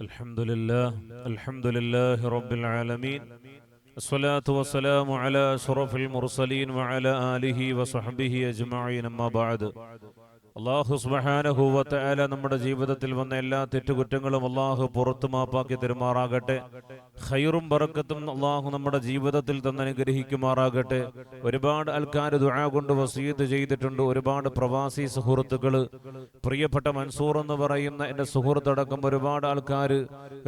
الحمد لله الحمد لله رب العالمين الصلاة والسلام على أشرف المرسلين وعلى آله وصحبه أجمعين أما بعد. അള്ളാഹു സുബ്ഹാനഹു വതആല നമ്മുടെ ജീവിതത്തിൽ വന്ന എല്ലാ തെറ്റുകുറ്റങ്ങളും അള്ളാഹു പുറത്തു മാപ്പാക്കി തെരുമാറാകട്ടെ. ഖൈറും പറക്കത്തും അള്ളാഹു നമ്മുടെ ജീവിതത്തിൽ തന്നെ അനുഗ്രഹിക്കുമാറാകട്ടെ ഒരുപാട് ആൾക്കാർ ദുഴ കൊണ്ട് വസീത് ചെയ്തിട്ടുണ്ട്. ഒരുപാട് പ്രവാസി സുഹൃത്തുക്കൾ പ്രിയപ്പെട്ട മൻസൂർ എന്ന് പറയുന്ന എന്റെ സുഹൃത്തടക്കം ഒരുപാട് ആൾക്കാർ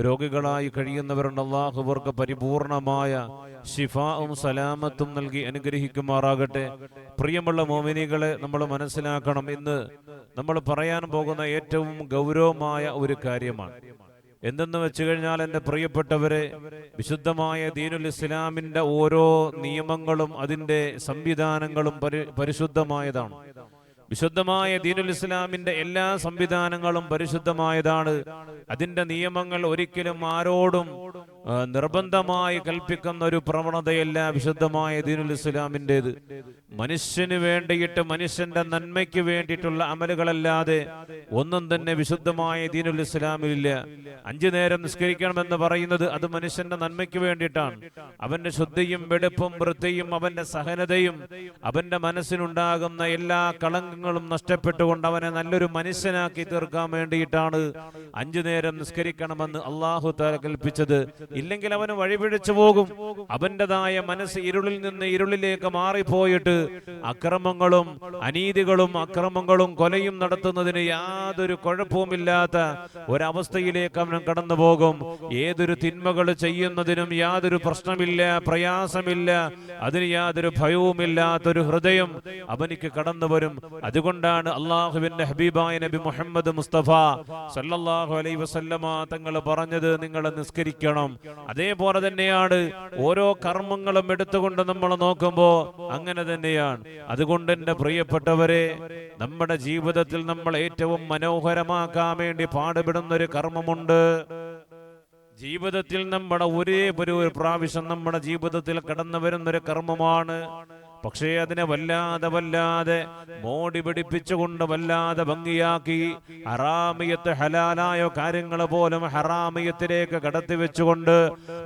രോഗികളായി കഴിയുന്നവരുണ്ട്. അള്ളാഹു അവർക്ക് പരിപൂർണമായ ഷിഫാവും സലാമത്തും നൽകി അനുഗ്രഹിക്കുമാറാകട്ടെ. പ്രിയമുള്ള മോമിനികളെ നമ്മൾ മനസ്സിലാക്കണം. ഇന്ന് നമ്മൾ പറയാൻ പോകുന്ന ഏറ്റവും ഗൗരവമായ ഒരു കാര്യമാണ്. എന്തെന്ന് വെച്ചു കഴിഞ്ഞാൽ എന്റെ പ്രിയപ്പെട്ടവരെ വിശുദ്ധമായ ദീനുൽ ഇസ്ലാമിന്റെ ഓരോ നിയമങ്ങളും അതിന്റെ സംവിധാനങ്ങളും പരി പരിശുദ്ധമായതാണ്. വിശുദ്ധമായ ദീനുൽ ഇസ്ലാമിന്റെ എല്ലാ സംവിധാനങ്ങളും പരിശുദ്ധമായതാണ്. അതിന്റെ നിയമങ്ങൾ ഒരിക്കലും ആരോടും നിർബന്ധമായി കൽപ്പിക്കുന്ന ഒരു പ്രവണതയല്ല വിശുദ്ധമായ ദീനുൽ ഇസ്ലാമിന്റെത് മനുഷ്യന് വേണ്ടിയിട്ട് മനുഷ്യന്റെ നന്മയ്ക്ക് വേണ്ടിയിട്ടുള്ള അമലുകളല്ലാതെ ഒന്നും തന്നെ വിശുദ്ധമായ ദീനുൽ ഇസ്ലാമിലില്ല. അഞ്ചു നേരം നിസ്കരിക്കണമെന്ന് പറയുന്നത് അത് മനുഷ്യന്റെ നന്മയ്ക്ക് വേണ്ടിയിട്ടാണ്. അവന്റെ ശുദ്ധിയും വെടുപ്പും വൃത്തിയും അവന്റെ സഹനതയും അവന്റെ മനസ്സിനുണ്ടാകുന്ന എല്ലാ കളങ്കങ്ങളും നഷ്ടപ്പെട്ടുകൊണ്ട് അവനെ നല്ലൊരു മനുഷ്യനാക്കി തീർക്കാൻ വേണ്ടിയിട്ടാണ് അഞ്ചു നേരം നിസ്കരിക്കണമെന്ന് അള്ളാഹു താല കൽപ്പിച്ചത്. ഇല്ലെങ്കിൽ അവന് വഴിപിഴച്ചു പോകും. അവന്റെതായ മനസ്സ് ഇരുളിൽ നിന്ന് ഇരുളിലേക്ക് മാറിപ്പോയിട്ട് അക്രമങ്ങളും അനീതികളും അക്രമങ്ങളും കൊലയും നടത്തുന്നതിന് യാതൊരു കുഴപ്പവുമില്ലാത്ത ഒരവസ്ഥയിലേക്ക് അവൻ കടന്നു പോകും. ഏതൊരു തിന്മകൾ ചെയ്യുന്നതിനും യാതൊരു പ്രശ്നമില്ല പ്രയാസമില്ല അതിന് യാതൊരു ഭയവുമില്ലാത്തൊരു ഹൃദയം അവനിക്ക് കടന്നു വരും. അതുകൊണ്ടാണ് അള്ളാഹുവിന്റെ ഹബീബായ നബി മുഹമ്മദ് മുസ്തഫ സല്ലല്ലാഹു അലൈ വസല്ലമ തങ്ങൾ പറഞ്ഞത് നിങ്ങൾ നിസ്കരിക്കണം. അതേപോലെ തന്നെയാണ് ഓരോ കർമ്മങ്ങളും എടുത്തുകൊണ്ട് നമ്മൾ നോക്കുമ്പോൾ അങ്ങനെ തന്നെയാണ്. അതുകൊണ്ട് എന്റെ പ്രിയപ്പെട്ടവരെ നമ്മുടെ ജീവിതത്തിൽ നമ്മൾ ഏറ്റവും മനോഹരമാക്കാൻ വേണ്ടി പാടുപെടുന്ന ഒരു കർമ്മമുണ്ട്. ജീവിതത്തിൽ നമ്മുടെ ഒരേ ഒരു ഒരു പ്രാവശ്യം നമ്മുടെ ജീവിതത്തിൽ കടന്നു വരുന്നൊരു കർമ്മമാണ് പക്ഷേ അതിനെ വല്ലാതെ വല്ലാതെ മോടി പിടിപ്പിച്ചുകൊണ്ട് വല്ലാതെ ഭംഗിയാക്കി ഹറാമിയത്ത് ഹലാലായ കാര്യങ്ങൾ പോലും ഹറാമിയത്തിലേക്ക് കടത്തി വെച്ചുകൊണ്ട്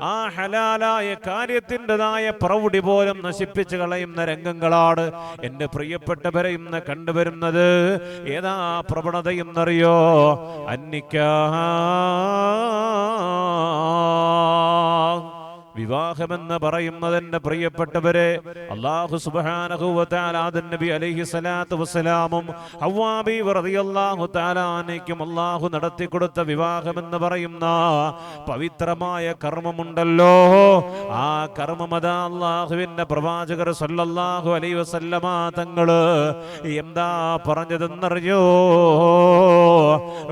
ആ ഹലാലായ കാര്യത്തിന്റെതായ പ്രൗഢി പോലും നശിപ്പിച്ചു കളയുന്ന രംഗങ്ങളാണ് എന്റെ പ്രിയപ്പെട്ടവരെ ഇന്ന് കണ്ടുവരുന്നത്. ഏതാ പ്രവണതയെന്നറിയോ? അന്നിക്കാ വിവാഹമെന്ന് പറയുന്നത് എന്റെ പ്രിയപ്പെട്ടവരെ അള്ളാഹു സുബാനബി നബി അലൈഹി സ്വലാത്തു വസ്സലാമും ഹവാബി റളിയല്ലാഹു താലാനയ്ക്കും അള്ളാഹു നടത്തി കൊടുത്ത വിവാഹമെന്ന് പറയുന്ന പവിത്രമായ കർമ്മമുണ്ടല്ലോ. ആ കർമ്മമതാ അള്ളാഹുവിന്റെ പ്രവാചകർ സല്ലല്ലാഹു അലൈ വസല്ലമാ തങ്ങൾ എന്താ പറഞ്ഞതെന്നറിയോ?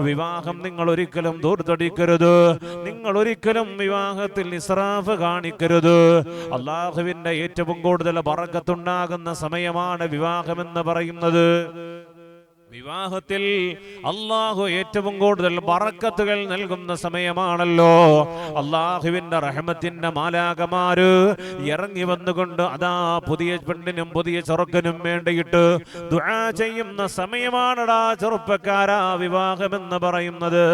വിവാഹം നിങ്ങൾ ഒരിക്കലും ദൂർത്തടിക്കരുത്. നിങ്ങൾ ഒരിക്കലും വിവാഹത്തിൽ ഇസ്രാഫ് കാണിക്കരുത്. അള്ളാഹുവിന്റെ ഏറ്റവും കൂടുതൽ പറക്കത്തുണ്ടാകുന്ന സമയമാണ് വിവാഹമെന്ന് പറയുന്നത്. വിവാഹത്തിൽ അള്ളാഹു ഏറ്റവും കൂടുതൽ ബറക്കത്തുകൾ നൽകുന്ന സമയമാണല്ലോ. അള്ളാഹുവിന്റെ റഹമത്തിന്റെ മാലാകമാര് ഇറങ്ങി വന്നുകൊണ്ട് അതാ പുതിയ പെണ്ണിനും പുതിയ ചെറുക്കനും വേണ്ടിയിട്ട് ദുആ ചെയ്യുന്ന സമയമാണടാ ചെറുപ്പക്കാരാ വിവാഹമെന്ന് പറയുന്നത്.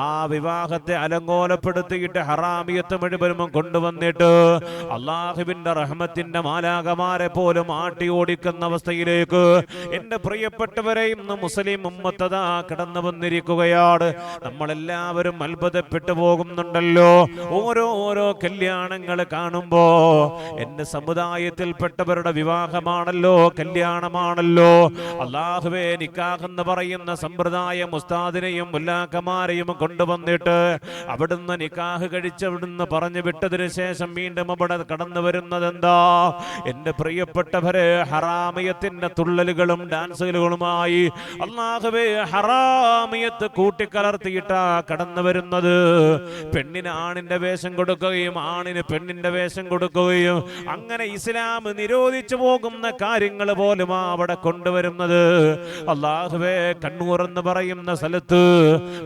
ആ വിവാഹത്തെ അലങ്കോലപ്പെടുത്തിയിട്ട് ഹറാമിയത്ത് മുഴുവനും കൊണ്ടുവന്നിട്ട് അള്ളാഹുവിന്റെ റഹമത്തിന്റെ മാലാകമാരെ പോലും ആട്ടി ഓടിക്കുന്ന അവസ്ഥയിലേക്ക് എന്റെ പ്രിയപ്പെട്ടവരെ ഇന്ന് മുസ്ലിം ഉമ്മത്തതാ കടന്നു വന്നിരിക്കുകയാണ്. നമ്മളെല്ലാവരും അത്ഭുതപ്പെട്ടു പോകുന്നുണ്ടല്ലോ. ഓരോ ഓരോ കല്യാണങ്ങൾ കാണുമ്പോ എന്റെ സമുദായത്തിൽപ്പെട്ടവരുടെ വിവാഹമാണല്ലോ കല്യാണമാണല്ലോ. അള്ളാഹുവേ നിക്കാഹെന്ന് പറയുന്ന സമ്പ്രദായം ഉസ്താദിനെയും മുല്ലാക്കമാരെയും കൊണ്ടുവന്നിട്ട് അവിടുന്ന് നിക്കാഹ് കഴിച്ച് അവിടുന്ന് പറഞ്ഞു വിട്ടതിന് ശേഷം വീണ്ടും അവിടെ കടന്നു വരുന്നത് എന്താ എന്റെ പ്രിയപ്പെട്ടവരെ ഹറാമയത്തിന്റെ തുള്ളലുകളും ഡാൻസുകളുമായി അള്ളാഹുവേ ഹറാമിയത്ത് കൂട്ടിക്കലർത്തിയിട്ടാ കടന്നു വരുന്നത്. പെണ്ണിന് ആണിന്റെ വേഷം കൊടുക്കുകയും ആണിന് പെണ്ണിന്റെ വേഷം കൊടുക്കുകയും അങ്ങനെ ഇസ്ലാം നിരോധിച്ചു പോകുന്ന കാര്യങ്ങൾ പോലും അവിടെ കൊണ്ടുവരുന്നത്. അള്ളാഹുവേ കണ്ണൂർ എന്ന് പറയുന്ന സ്ഥലത്ത്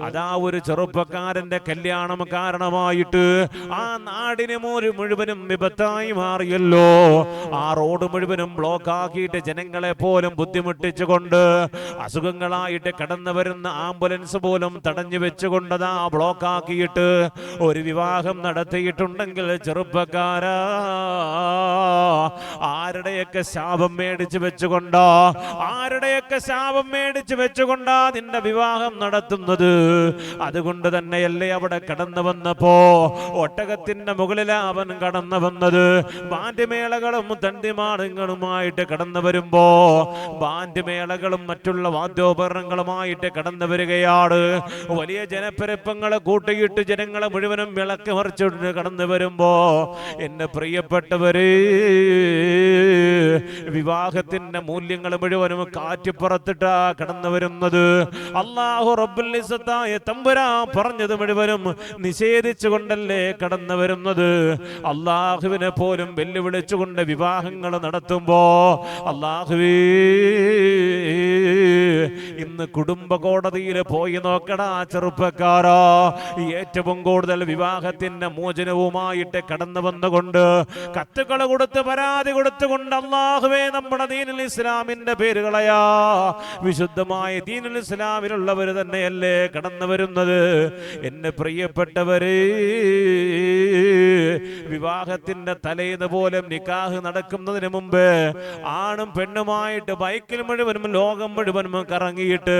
അതാ ഒരു ചെറുപ്പക്കാരന്റെ കല്യാണം കാരണമായിട്ട് ആ നാടിന് മൂലം മുഴുവനും വിപത്തായി മാറിയല്ലോ. ആ റോഡ് മുഴുവനും ബ്ലോക്ക് ആക്കിയിട്ട് ജനങ്ങളെ പോലും ബുദ്ധിമുട്ടിച്ചുകൊണ്ട് അസുഖങ്ങളായിട്ട് കടന്നു വരുന്ന ആംബുലൻസ് പോലും തടഞ്ഞു വെച്ചുകൊണ്ടതാ ബ്ലോക്ക് ആക്കിയിട്ട് ഒരു വിവാഹം നടത്തിയിട്ടുണ്ടെങ്കിൽ ചെറുപ്പക്കാരാ. ആരുടെയൊക്കെ ശാപം മേടിച്ചു വെച്ചുകൊണ്ടോ? ആരുടെയൊക്കെ ശാപം മേടിച്ചു വെച്ചുകൊണ്ടാ നിന്റെ വിവാഹം നടത്തുന്നത്? അതുകൊണ്ട് തന്നെയല്ലേ അവിടെ കടന്നു വന്നപ്പോ ഒട്ടകത്തിന്റെ മുകളിലാ അവൻ കടന്നു വന്നത്. ബാൻഡ്യമേളകളും തണ്ടിമാടങ്ങളുമായിട്ട് കടന്നു വരുമ്പോ ബാൻഡ്യമേളകളും മറ്റുള്ള വാദ്യോപകരണങ്ങളുമായിട്ട് കടന്നു വരികയാണ്. വലിയ ജനപ്പെരുപ്പങ്ങളെ കൂട്ടിയിട്ട് ജനങ്ങളെ മുഴുവനും വിളക്ക് മറിച്ചിട്ട് കടന്നു വരുമ്പോ എന്റെ പ്രിയപ്പെട്ടവര് വിവാഹത്തിന്റെ മൂല്യങ്ങൾ മുഴുവനും കാറ്റിപ്പുറത്തിട്ടാ കടന്നു വരുന്നത്. അള്ളാഹു റബ്ബുൽ ഇസ്സത്തായ തമ്പുരാ പറഞ്ഞത് മുഴുവനും നിഷേധിച്ചുകൊണ്ടല്ലേ കടന്നു വരുന്നത്. അള്ളാഹുവിനെ പോലും വെല്ലുവിളിച്ചുകൊണ്ട് വിവാഹങ്ങൾ നടത്തുമ്പോ അള്ളാഹുവേ ഇന്ന് കുടുംബ കോടതിയിൽ പോയി നോക്കടാ ചെറുപ്പക്കാരോ. ഏറ്റവും കൂടുതൽ വിവാഹത്തിന്റെ മോചനവുമായിട്ട് കടന്നു വന്നുകൊണ്ട് കത്തുകൾ കൊടുത്ത് പരാതി കൊടുത്തുകൊണ്ട് അള്ളാഹുവേ നമ്മുടെ ദീനുൽ ഇസ്ലാമിന്റെ പേരുകളയാ. വിശുദ്ധമായ ദീനുൽ ഇസ്ലാമിലുള്ളവർ തന്നെയല്ലേ കടന്നു വരുന്നത്? എന്റെ പ്രിയപ്പെട്ടവര് വിവാഹത്തിന്റെ തലേന്ന് പോലും നിക്കാഹ് നടക്കുന്നതിന് മുമ്പ് ആണും പെണ്ണുമായിട്ട് ബൈക്കിൽ മുഴുവനും ലോകം മുഴുവനും കറങ്ങിയിട്ട്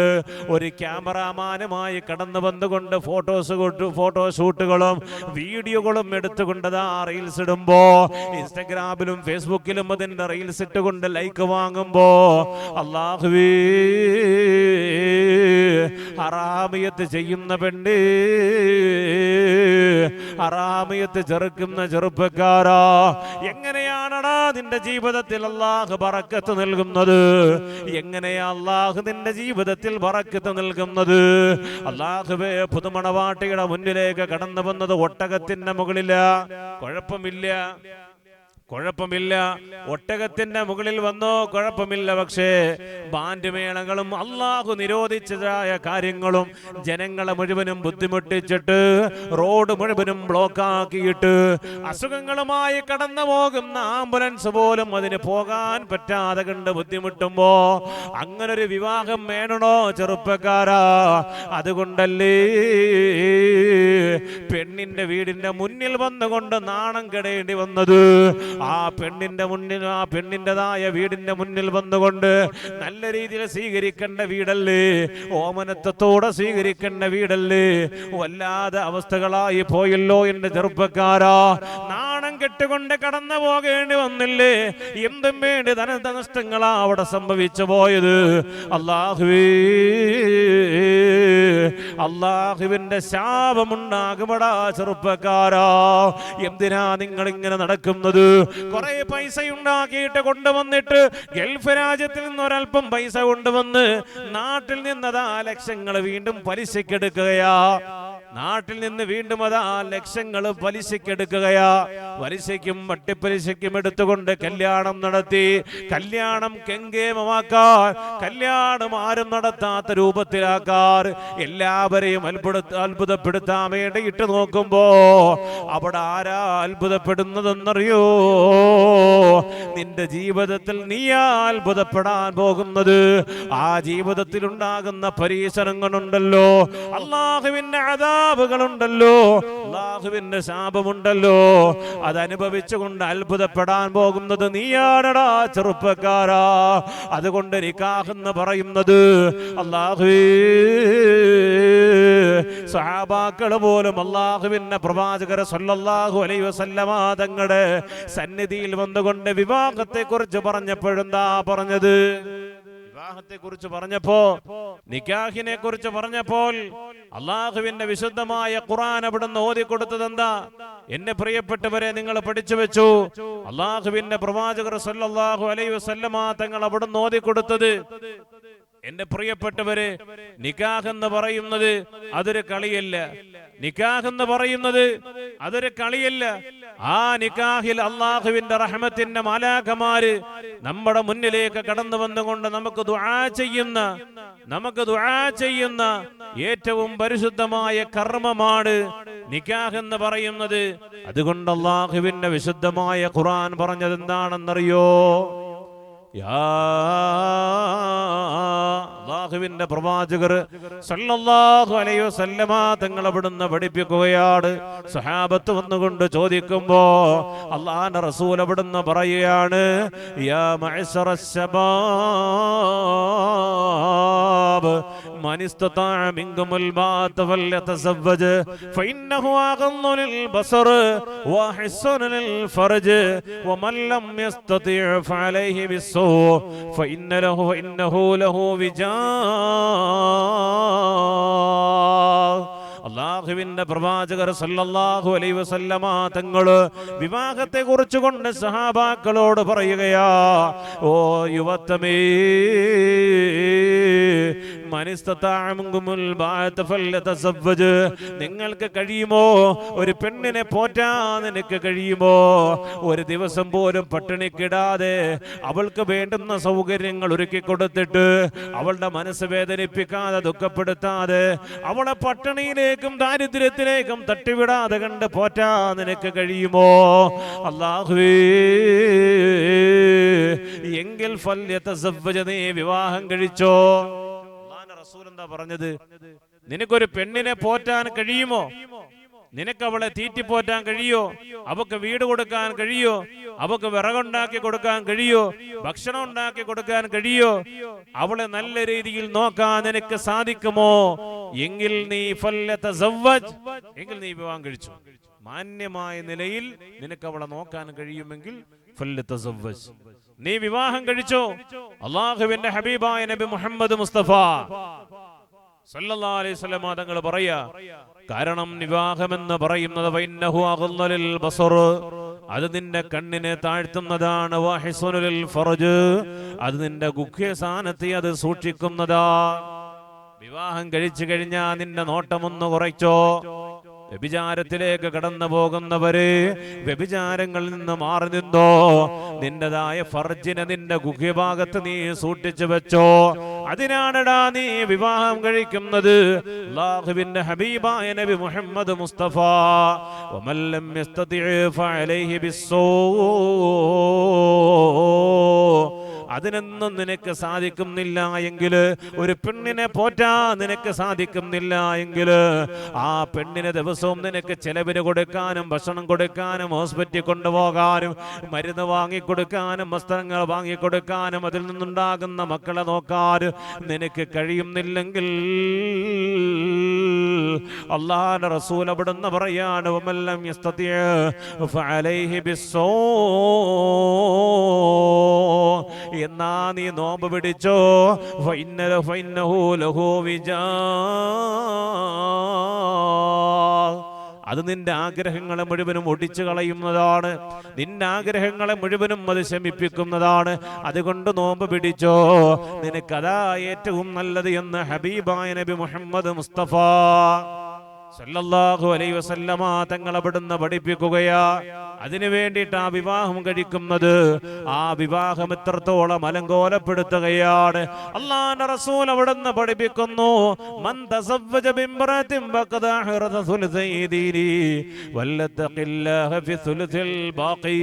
ഒരു ക്യാമറാമാനുമായി കടന്നു വന്നുകൊണ്ട് ഫോട്ടോസ് ഫോട്ടോ ഷൂട്ടുകളും വീഡിയോകളും ആ റീൽസ് ഇടുമ്പോ ഇൻസ്റ്റഗ്രാമിലും ഫേസ്ബുക്കിലും അതിന്റെ റീൽസ് ഇട്ടുകൊണ്ട് ലൈക്ക് വാങ്ങുമ്പോ അള്ളാഹുവേ അറാമിയത്ത് ചെയ്യുന്ന പെണ്ണ് അറാമിയത്ത് ചെറുക്കുന്ന ചെറുപ്പക്കാരാ എങ്ങനെയാണടാ നിന്റെ ജീവിതത്തിൽ അള്ളാഹ് പറക്കത്ത് നൽകുന്നത്? എങ്ങനെയാ അള്ളാഹ് നിന്റെ ജീവിതത്തിൽ ബറക്കത്ത് നൽകുന്നത്. അള്ളാഹുവേ പുതുമണവാട്ടിയുടെ മുന്നിലേക്ക് കടന്നു വന്നത് ഒട്ടകത്തിന്റെ മുകളില. കുഴപ്പമില്ല. കുഴപ്പമില്ല. ഒട്ടകത്തിന്റെ മുകളിൽ വന്നോ കുഴപ്പമില്ല. പക്ഷേ ബാൻഡ് മേളങ്ങളും അള്ളാഹു നിരോധിച്ചതായ കാര്യങ്ങളും ജനങ്ങളെ മുഴുവനും ബുദ്ധിമുട്ടിച്ചിട്ട് റോഡ് മുഴുവനും ബ്ലോക്ക് ആക്കിയിട്ട് അസുഖങ്ങളുമായി കടന്നു പോകുന്ന ആംബുലൻസ് പോലും അതിന് പോകാൻ പറ്റാതെ കണ്ട് ബുദ്ധിമുട്ടുമ്പോ അങ്ങനെ ഒരു വിവാഹം വേണണോ ചെറുപ്പക്കാരാ? അതുകൊണ്ടല്ലേ പെണ്ണിന്റെ വീടിന്റെ മുന്നിൽ വന്നുകൊണ്ട് നാണം കെടേണ്ടി വന്നത്? ആ പെണ്ണിന്റെ മുന്നിൽ ആ പെണ്ണിന്റെതായ വീടിന്റെ മുന്നിൽ വന്നുകൊണ്ട് നല്ല രീതിയിൽ സ്വീകരിക്കേണ്ട വീടല്ലേ? ഓമനത്വത്തോടെ സ്വീകരിക്കേണ്ട വീടല്ലേ? വല്ലാതെ അവസ്ഥകളായി പോയല്ലോ എന്റെ ചെറുപ്പക്കാരാ. കെട്ടുകൊണ്ട് കടന്നു പോകേണ്ടി വന്നില്ലേ? എന്തും വേണ്ടി ധനത്ത നഷ്ടങ്ങളാ അവിടെ സംഭവിച്ചു പോയത്. അള്ളാഹുവേ അള്ളാഹുവിന്റെ ശാപമുണ്ടാകുമടാ ചെറുപ്പക്കാരാ. എന്തിനാ നിങ്ങൾ ഇങ്ങനെ നടക്കുന്നത്? കുറെ പൈസ ഉണ്ടാക്കിയിട്ട് കൊണ്ടുവന്നിട്ട് ഗൾഫ് രാജ്യത്തിൽ നിന്ന് ഒരല്പം പൈസ കൊണ്ടുവന്ന് നാട്ടിൽ നിന്നതാ ലക്ഷങ്ങൾ വീണ്ടും പലിശക്കെടുക്കുകയാ നാട്ടിൽ നിന്ന് വീണ്ടും അതാ ലക്ഷങ്ങൾ പലിശക്കെടുക്കുകയാ പലിശയ്ക്കും വട്ടിപ്പലിശയ്ക്കും എടുത്തുകൊണ്ട് കല്യാണം നടത്തി. കല്യാണം കെങ്കേമമാക്കാൻ കല്യാണം ആരും നടത്താത്ത രൂപത്തിലാക്കാർ. എല്ലാവരെയും അത്ഭുത അത്ഭുതപ്പെടുത്താൻ വേണ്ടി ഇട്ട് നോക്കുമ്പോ അവിടെ ആരാ അത്ഭുതപ്പെടുന്നതെന്നറിയോ? നിന്റെ ജീവിതത്തിൽ നീയാ അത്ഭുതപ്പെടാൻ പോകുന്നത്. ആ ജീവിതത്തിൽ ഉണ്ടാകുന്ന പരീക്ഷണങ്ങളുണ്ടല്ലോ അള്ളാഹുവിന്റെ അതാപുകളുണ്ടല്ലോ അള്ളാഹുവിന്റെ ശാപമുണ്ടല്ലോ. അത് അനുഭവിച്ചുകൊണ്ട് അത്ഭുതപ്പെടാൻ പോകുന്നത് നീയാണടാ ചെറുപ്പക്കാരാ. അതുകൊണ്ട് നിക്കാഹെന്ന് പറയുന്നത് അള്ളാഹുവേ സഹാബാക്കൾ പോലും അള്ളാഹുവിന്റെ പ്രവാചകരെ സല്ലല്ലാഹു അലൈഹി വസല്ലമ തങ്ങളുടെ സന്നിധിയിൽ വന്നുകൊണ്ട് വിവാഹത്തെക്കുറിച്ച് പറഞ്ഞപ്പോഴെന്താ പറഞ്ഞത്? വിവാഹത്തെ കുറിച്ച് പറഞ്ഞപ്പോ നിക്കാഹിനെ കുറിച്ച് പറഞ്ഞപ്പോൾ അള്ളാഹുവിന്റെ വിശുദ്ധമായ ഖുറാൻ അവിടുന്ന് ഓതി കൊടുത്തത് എന്താ എന്നെ പ്രിയപ്പെട്ടവരെ നിങ്ങൾ പഠിച്ചു വെച്ചു. അള്ളാഹുവിന്റെ പ്രവാചകർ സല്ലാഹു വസല്ലമ തങ്ങൾ അവിടുന്ന് ഓതി കൊടുത്തത് എന്റെ പ്രിയപ്പെട്ടവര് നിക്കാഹ് എന്ന് പറയുന്നത് അതൊരു കളിയല്ല. നിക്കാഹ് എന്ന് പറയുന്നത് അതൊരു കളിയല്ല. ആ നിക്കാഹിൽ അള്ളാഹുവിന്റെ റഹ്മത്തിന്റെ മാലാഖമാര് നമ്മുടെ മുന്നിലേക്ക് കടന്നു വന്നുകൊണ്ട് നമുക്ക് ദുആ ചെയ്യുന്ന നമുക്ക് ദുആ ചെയ്യുന്ന ഏറ്റവും പരിശുദ്ധമായ കർമ്മമാണ് നിക്കാഹ് എന്ന് പറയുന്നത്. അതുകൊണ്ട് അള്ളാഹുവിന്റെ വിശുദ്ധമായ ഖുർആൻ പറഞ്ഞത് എന്താണെന്നറിയോ يا അള്ളാഹുവിന്റെ പ്രവാചകർ സല്ലല്ലാഹു അലൈഹി വസല്ലമ തങ്ങൾ അവിടുന്ന് പഠിപ്പിക്കുകയാണ്. സഹാബത്ത് വന്നുകൊണ്ട് ചോദിക്കുമ്പോ അള്ളാഹിന്റെ റസൂൽ അവിടുന്ന് പറയുകയാണ് യാ മഅ്ശറ الخطاب من استطاع منكم الباءة فليتزوج فإنه أغض للبصر وحسن للفرج ومن لم يستطيع فعليه بالصوم فإن له إنه له وجاه അള്ളാഹുവിന്റെ പ്രവാചകർ സല്ലല്ലാഹു അലൈ വസല്ലമ തങ്ങൾ വിവാഹത്തെ കുറിച്ച് കൊണ്ട് സഹാബാക്കളോട് പറയുകയാ ഓ യുവത്തമേ നിങ്ങൾക്ക് കഴിയുമോ? ഒരു പെണ്ണിനെ പോറ്റാ നിനക്ക് കഴിയുമോ? ഒരു ദിവസം പോലും പട്ടിണിക്കിടാതെ അവൾക്ക് വേണ്ടുന്ന സൗകര്യങ്ങൾ ഒരുക്കി കൊടുത്തിട്ട് അവളുടെ മനസ്സ് വേദനിപ്പിക്കാതെ ദുഃഖപ്പെടുത്താതെ അവളെ പട്ടിണിയിലേക്കും ദാരിദ്ര്യത്തിലേക്കും തട്ടിവിടാതെ കണ്ട് പോറ്റാ നിനക്ക് കഴിയുമോ? അള്ളാഹുവേ എങ്കിൽ നീ വിവാഹം കഴിച്ചോ? റസൂൽ എന്താ പറഞ്ഞത്? നിനക്കൊരു പെണ്ണിനെ പോറ്റാൻ കഴിയുമോ? നിനക്ക് അവളെ തീറ്റിപ്പോറ്റാൻ കഴിയോ അവക്ക് വീട് കൊടുക്കാൻ കഴിയോ അവക്ക് വിറകുണ്ടാക്കി കൊടുക്കാൻ കഴിയോ ഭക്ഷണം ഉണ്ടാക്കി കൊടുക്കാൻ കഴിയോ അവളെ നല്ല രീതിയിൽ നോക്കാൻ നിനക്ക് സാധിക്കുമോ? എങ്കിൽ നീ. എങ്കിൽ നീ വിവാഹം കഴിച്ചു. മാന്യമായ നിലയിൽ നിനക്ക് അവളെ നോക്കാൻ കഴിയുമെങ്കിൽ. നീ വിവാഹം കഴിച്ചോ? അള്ളാഹുവിന്റെ ഹബീബായ നബി മുഹമ്മദ് മുസ്തഫ. തങ്ങൾ പറയാ കാരണം പറയുന്നത് വൈന്നഹു അഗ്ളലിൽ ബസർ. അത് നിന്റെ കണ്ണിനെ താഴ്ത്തുന്നതാണ്. അത് നിന്റെ ഗുഹ്യസ്ഥാനത്തെ അത് സൂക്ഷിക്കുന്നതാ. വിവാഹം കഴിച്ചു കഴിഞ്ഞാ നിന്റെ നോട്ടമൊന്ന് കുറയ്ച്ചോ. വ്യഭിചാരത്തിലേക്ക് കടന്നു പോകുന്നവര് വ്യഭിചാരങ്ങളിൽ നിന്ന് മാറി നിന്നോ. നിന്റെതായ ഫർജിനെ നിന്റെ ഗുഹ്യഭാഗത്ത് നീ സൂക്ഷിച്ചു വെച്ചോ. അതിനാണടാ നീ വിവാഹം കഴിക്കുന്നത്. ഹബീബായ നബി മുഹമ്മദ് മുസ്തഫ. വമല്ലം ഫഅലൈഹി അതിനൊന്നും നിനക്ക് സാധിക്കുന്നില്ല എങ്കിൽ ഒരു പെണ്ണിനെ പോറ്റാ നിനക്ക് സാധിക്കുന്നില്ല എങ്കിൽ ആ പെണ്ണിനെ ദിവസവും നിനക്ക് ചെലവിന് കൊടുക്കാനും ഭക്ഷണം കൊടുക്കാനും ഹോസ്പിറ്റലിൽ കൊണ്ടുപോകാനും മരുന്ന് വാങ്ങിക്കൊടുക്കാനും വസ്ത്രങ്ങൾ വാങ്ങിക്കൊടുക്കാനും അതിൽ നിന്നുണ്ടാകുന്ന മക്കളെ നോക്കാനും നിനക്ക് കഴിയുന്നില്ലെങ്കിൽ അള്ളാഹ് റസൂൽ അവിടുന്ന് പറയാണ് എന്നാ നീ നോമ്പ് പിടിച്ചോ? അത് നിന്റെ ആഗ്രഹങ്ങളെ മുഴുവനും ഒടിച്ചു കളയുന്നതാണ്. നിന്റെ ആഗ്രഹങ്ങളെ മുഴുവനും അത് ശമിപ്പിക്കുന്നതാണ്. അതുകൊണ്ട് നോമ്പ് പിടിച്ചോ? നിനക്കതാ ഏറ്റവും നല്ലത് എന്ന് ഹബീബായ നബി മുഹമ്മദ് മുസ്തഫ സല്ലല്ലാഹു അലൈ വസല്ലമ തങ്ങൾ അവിടുന്ന് പഠിപ്പിക്കുകയാ. അതിനു വേണ്ടിയിട്ട് ആ വിവാഹം കഴിക്കുന്നത്. ആ വിവാഹം എത്രത്തോളം അലങ്കോലപ്പെടുത്തുകയാണ്. അള്ളാന്റെ റസൂൽ പഠിപ്പിക്കുന്നു. ഫി സുൽസിൽ ബാഖി.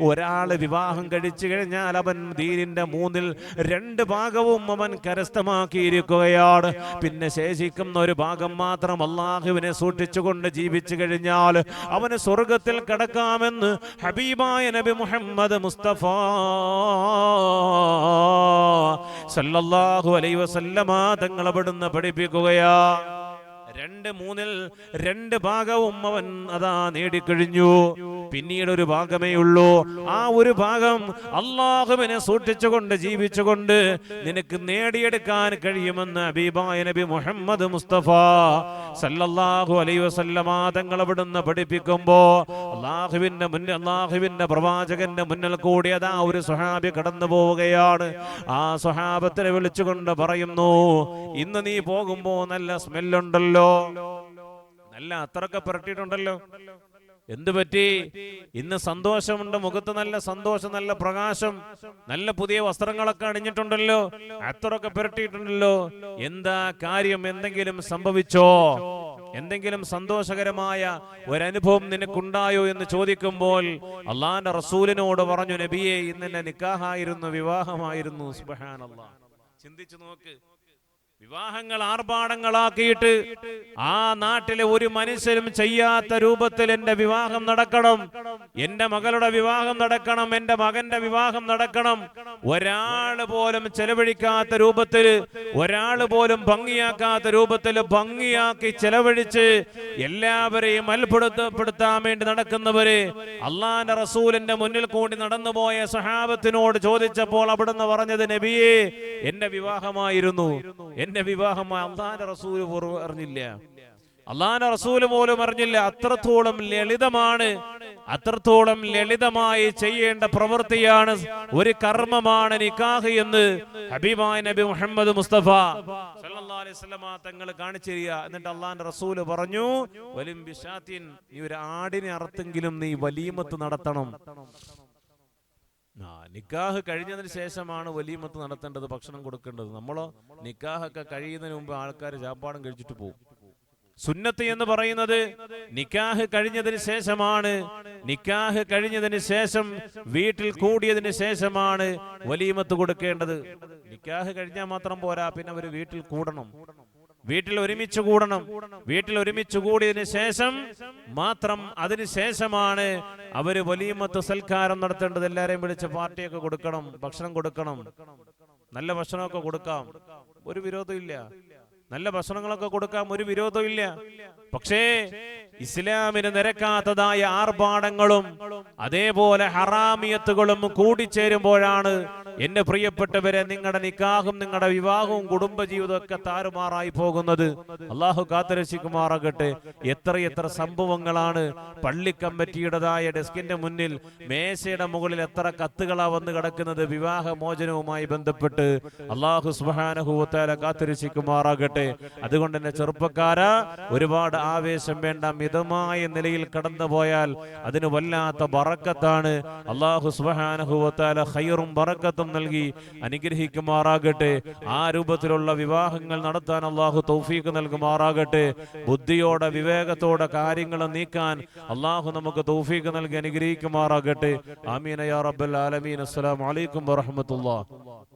ഒരാൾ വിവാഹം കഴിച്ചു കഴിഞ്ഞാൽ അവൻ ദീനിന്റെ മൂന്നിൽ രണ്ട് ഭാഗവും അവൻ കരസ്ഥമാക്കിയിരിക്കുകയാണ്. പിന്നെ ശേഷിക്കുന്ന ഒരു ഭാഗം മാത്രം അള്ളാഹുവിനെ സൂക്ഷിച്ചുകൊണ്ട് ജീവിച്ചു കഴിഞ്ഞാൽ അവന് സ്വർഗത്തിൽ കിടക്കാമെന്ന് ഹബീബായ നബി മുഹമ്മദ് മുസ്തഫ സല്ലല്ലാഹു അലൈഹി വസല്ലമ തങ്ങൾ അവിടുന്ന് പഠിപ്പിക്കുകയാ. രണ്ട് മൂന്നിൽ രണ്ട് ഭാഗവും അവൻ അതാ നേടിക്കഴിഞ്ഞു. പിന്നീട് ഒരു ഭാഗമേ ഉള്ളൂ. ആ ഒരു ഭാഗം അള്ളാഹുവിനെ സൂക്ഷിച്ചുകൊണ്ട് ജീവിച്ചുകൊണ്ട് നിനക്ക് നേടിയെടുക്കാൻ കഴിയുമെന്ന് അബീബായ നബി മുഹമ്മദ് മുസ്തഫ സല്ലല്ലാഹു അലൈ വസല്ലമ തങ്ങൾ അവിടുന്ന് പഠിപ്പിക്കുമ്പോ അള്ളാഹുവിന്റെ മുന്നിൽ അള്ളാഹുവിന്റെ പ്രവാചകന്റെ മുന്നിൽ കൂടി അതാ ഒരു സുഹാബി കടന്നു പോവുകയാണ്. ആ സുഹാബത്തിനെ വിളിച്ചുകൊണ്ട് പറയുന്നു ഇന്ന് നീ പോകുമ്പോ നല്ല സ്മെല്ലുണ്ടല്ലോ നല്ല അത്രയൊക്കെ പുരട്ടിയിട്ടുണ്ടല്ലോ. എന്തു പറ്റി? ഇന്ന് സന്തോഷമുണ്ട് മുഖത്ത് നല്ല സന്തോഷം നല്ല പ്രകാശം നല്ല പുതിയ വസ്ത്രങ്ങളൊക്കെ അണിഞ്ഞിട്ടുണ്ടല്ലോ. അത്രയൊക്കെ പുരട്ടിയിട്ടുണ്ടല്ലോ. എന്താ കാര്യം? എന്തെങ്കിലും സംഭവിച്ചോ? എന്തെങ്കിലും സന്തോഷകരമായ ഒരനുഭവം നിനക്കുണ്ടായോ എന്ന് ചോദിക്കുമ്പോൾ അള്ളാന്റെ റസൂലിനോട് പറഞ്ഞു നബിയെ ഇന്ന് നിക്കാഹായിരുന്നു വിവാഹമായിരുന്നു. ചിന്തിച്ചു നോക്ക്. വിവാഹങ്ങൾ ആർഭാടങ്ങളാക്കിയിട്ട് ആ നാട്ടിലെ ഒരു മനുഷ്യരും ചെയ്യാത്ത രൂപത്തിൽ എന്റെ വിവാഹം നടക്കണം. എന്റെ മകളുടെ വിവാഹം നടക്കണം. എന്റെ മകന്റെ വിവാഹം നടക്കണം. ഒരാൾ പോലും ചെലവഴിക്കാത്ത രൂപത്തിൽ ഒരാൾ പോലും ഭംഗിയാക്കാത്ത രൂപത്തിൽ ഭംഗിയാക്കി ചെലവഴിച്ച് എല്ലാവരെയും അത്ഭുതപ്പെടുത്താൻ വേണ്ടി നടക്കുന്നവര് അള്ളാന്റെ റസൂലിന്റെ മുന്നിൽ കൂടി നടന്നുപോയ സഹാബത്തിനോട് ചോദിച്ചപ്പോൾ അവിടുന്ന് പറഞ്ഞത് നബിയെ എന്റെ വിവാഹമായിരുന്നു. എന്റെ വിവാഹം അള്ളാന്റെ റസൂൽ അറിഞ്ഞില്ല. അള്ളാന്റെ റസൂൽ പോലും അറിഞ്ഞില്ല. അത്രത്തോളം ലളിതമാണ് അത്രത്തോളം ലളിതമായി ചെയ്യേണ്ട പ്രവൃത്തിയാണ് ഒരു കർമ്മമാണ് നിക്കാഹ് എന്ന് ഹബീബായ നബി മുഹമ്മദ് മുസ്തഫ തങ്ങൾ കാണിച്ചു എന്നിട്ട് അള്ളാന്റെ റസൂൽ പറഞ്ഞു വലിം നീ ഒരു ആടിനെ അറുത്തെങ്കിലും നീ വലീമത്ത് നടത്തണം. ആ നിക്കാഹ് കഴിഞ്ഞതിന് ശേഷമാണ് വലീമത്ത് നടത്തേണ്ടത് ഭക്ഷണം കൊടുക്കേണ്ടത്. നമ്മളോ നിക്കാഹൊക്കെ കഴിയുന്നതിന് മുമ്പ് ആൾക്കാർ ചാപ്പാടും കഴിച്ചിട്ട് പോകും സുന്നത്ത് എന്ന് പറയുന്നത് നിക്കാഹ് കഴിഞ്ഞതിന് ശേഷമാണ് നിക്കാഹ് കഴിഞ്ഞതിന് ശേഷം വീട്ടിൽ കൂടിയതിന് ശേഷമാണ് വലീമത്ത് കൊടുക്കേണ്ടത്. നിക്കാഹ് കഴിഞ്ഞാൽ മാത്രം പോരാ പിന്നെ അവർ വീട്ടിൽ കൂടണം. വീട്ടിൽ ഒരുമിച്ച് കൂടണം. വീട്ടിൽ ഒരുമിച്ച് കൂടിയതിന് ശേഷം മാത്രം അതിനുശേഷമാണ് അവർ വലീമത്ത് സൽക്കാരം നടത്തേണ്ടത്. എല്ലാരെയും വിളിച്ച് പാർട്ടിയൊക്കെ കൊടുക്കണം ഭക്ഷണം കൊടുക്കണം. നല്ല ഭക്ഷണമൊക്കെ കൊടുക്കാം. ഒരു വിരോധം ഇല്ല. നല്ല ഭക്ഷണങ്ങളൊക്കെ കൊടുക്കാം ഒരു വിരോധമില്ല പക്ഷേ ഇസ്ലാമിന് നിരക്കാത്തതായ ആർഭാടങ്ങളും അതേപോലെ ഹറാമിയത്തുകളും കൂടിച്ചേരുമ്പോഴാണ് എന്റെ പ്രിയപ്പെട്ടവരെ നിങ്ങളുടെ നിക്കാഹും നിങ്ങളുടെ വിവാഹവും കുടുംബജീവിതവും ഒക്കെ താറുമാറായി പോകുന്നത് അള്ളാഹു കാത്തുരക്ഷിക്കുമാറാകട്ടെ. എത്രയെത്ര സംഭവങ്ങളാണ് പള്ളി കമ്മിറ്റിയുടേതായ ഡെസ്കിന്റെ മുന്നിൽ മേശയുടെ മുകളിൽ എത്ര കത്തുകളാ വന്ന് കിടക്കുന്നത് വിവാഹ മോചനവുമായി ബന്ധപ്പെട്ട് അള്ളാഹു സുബാനഹുവത്താല കാത്തുരക്ഷിക്കുമാറാകട്ടെ. അതുകൊണ്ട് തന്നെ ചെറുപ്പക്കാര ഒരുപാട് ആവേശം വേണ്ട മിതമായ നിലയിൽ കടന്നു പോയാൽ അതിന് വല്ലാത്ത ബറക്കത്താണ്. അള്ളാഹു സുബാനഹുവത്താല ഹൈറും ബറക്കത്തും നൽകി അനുഗ്രഹിക്കുമാറാകട്ടെ. ആ രൂപത്തിലുള്ള വിവാഹങ്ങൾ നടത്താൻ അള്ളാഹു തൗഫീഖ് നൽകുമാറാകട്ടെ. ബുദ്ധിയോടെ വിവേകത്തോടെ കാര്യങ്ങൾ നീക്കാൻ അള്ളാഹു നമുക്ക് തൗഫീഖ് നൽകി അനുഗ്രഹിക്കുമാറാകട്ടെ. ആമീന യാ റബ്ബൽ ആലമീൻ. അസ്സലാമു അലൈക്കും വറഹ്മത്തുള്ളാഹി.